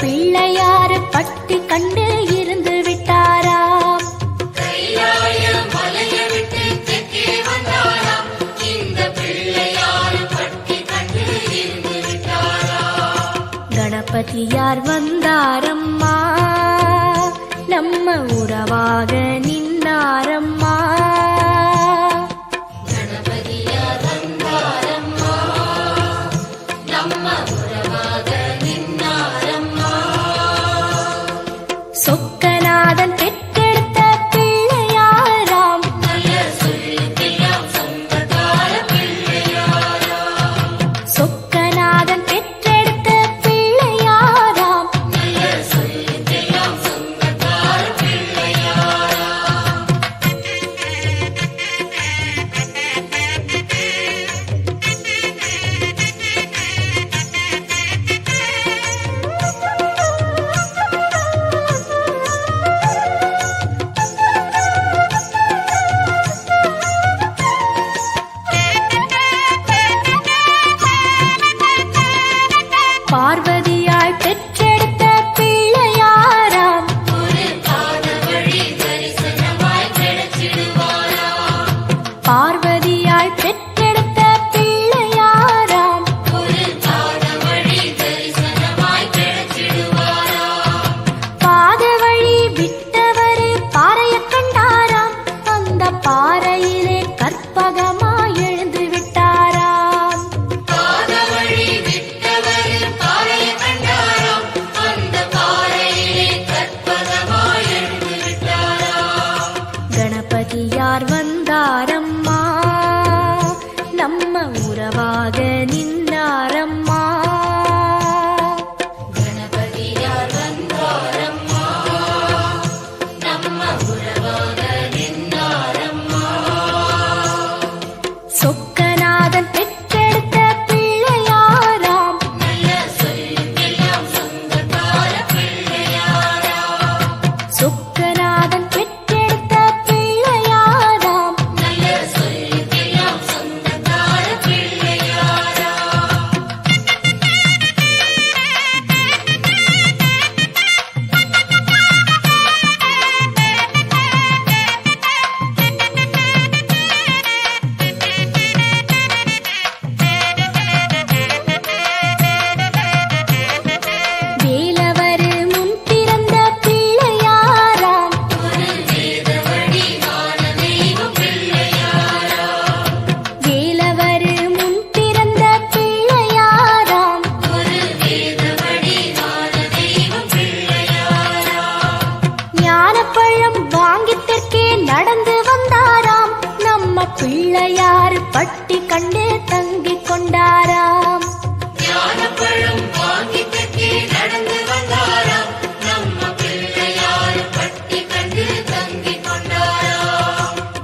பிள்ளையாறு பட்டி கண்டு இருந்து விட்டாராம் கணபதியார் வந்தாரம்மா நம்ம உறவாக நீ பார்வதியாய் பெற்ற நின்றாரம்மா. நம்ம உறவாக நின்றாரம்மா. சொக்கநாதன் பெற்றெடுத்த பிள்ளையாராம். சொக்கநாதன் தங்கிக் கொண்டாராம். ஞானப்பழம் வாங்கி கட்டி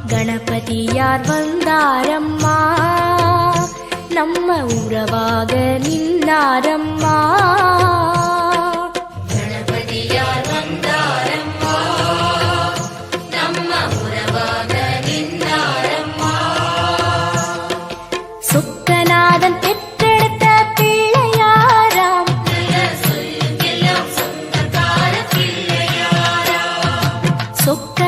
கணபதியார் வந்தாரம்மா? நம்ம உறவாக நின்னாரம்மா. 속